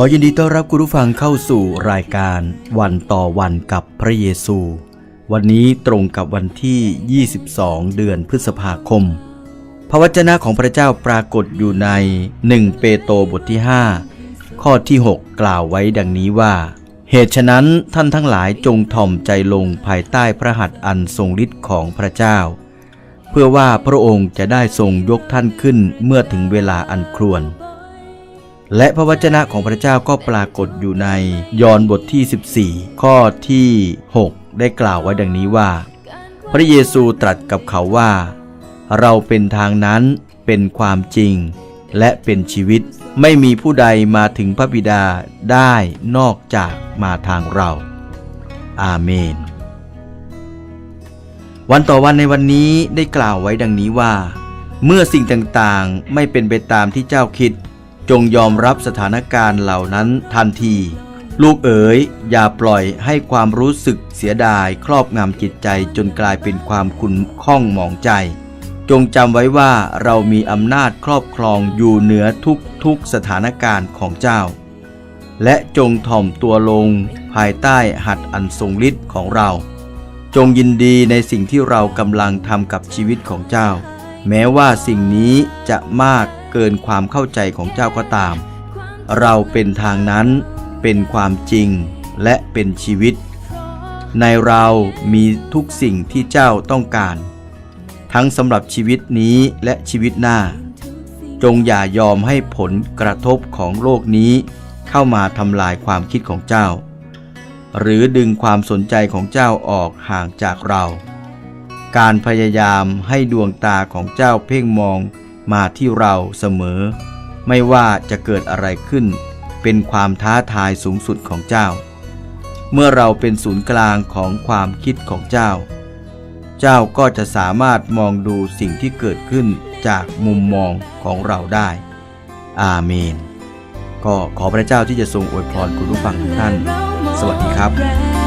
ขอยินดีต้อนรับคุณผู้ฟังเข้าสู่รายการวันต่อวันกับพระเยซู วันนี้ตรงกับวันที่ 22 เดือนพฤษภาคม พระวจนะของพระเจ้าปรากฏอยู่ใน 1 เปโตรบทที่ 5 ข้อที่ 6 กล่าวไว้ดังนี้ว่า เหตุฉะนั้นท่านทั้งหลายจงถ่อมใจลงภายใต้พระหัตถ์อันทรงฤทธิ์ของพระเจ้า เพื่อว่าพระองค์จะได้ทรงยกท่านขึ้นเมื่อถึงเวลาอันครวญ และพระวจนะของพระเจ้าก็ปรากฏอยู่ในยอห์นบทที่ 14 ข้อที่ 6 ได้กล่าวไว้ดังนี้ว่า พระเยซูตรัสกับเขาว่า เราเป็นทางนั้นเป็นความจริง และเป็นชีวิตไม่มีผู้ใดมาถึงพระบิดาได้นอกจากมาทางเรา อาเมน วันต่อวันในวันนี้ได้กล่าวไว้ดังนี้ว่า เมื่อสิ่งต่างๆไม่เป็นไปตามที่เจ้าคิด จงยอมรับสถานการณ์เหล่านั้นทันที ลูกเอ๋ย อย่าปล่อยให้ความรู้สึกเสียดายครอบงำจิตใจจนกลายเป็นความขุ่นข้องหมองใจ จงจำไว้ว่าเรามีอำนาจครอบครองอยู่เหนือทุกทุกสถานการณ์ของเจ้า และจงถ่อมตัวลงภายใต้หัดอันทรงฤทธิ์ของเรา จงยินดีในสิ่งที่เรากำลังทำกับชีวิตของเจ้า แม้ว่าสิ่งนี้จะมาก เกินความเข้าใจของเจ้าก็ตาม เราเป็นทางนั้นเป็นความจริงและเป็นชีวิต ในเรามีทุกสิ่งที่เจ้าต้องการ ทั้งสำหรับชีวิตนี้และชีวิตหน้า จงอย่ายอมให้ผลกระทบของโลกนี้เข้ามาทำลายความคิดของเจ้า หรือดึงความสนใจของเจ้าออกห่างจากเรา การพยายามให้ดวงตาของเจ้าเพ่งมอง มาที่เราเสมอ ไม่ว่าจะเกิดอะไรขึ้น เป็นความท้าทายสูงสุดของเจ้า เมื่อเราเป็นศูนย์กลางของความคิดของเจ้า เจ้าก็จะสามารถมองดูสิ่งที่เกิดขึ้นจากมุมมองของเราได้ อาเมน ก็ขอพระเจ้าที่จะทรงอวยพรคุณผู้ฟังทุกท่าน สวัสดีครับ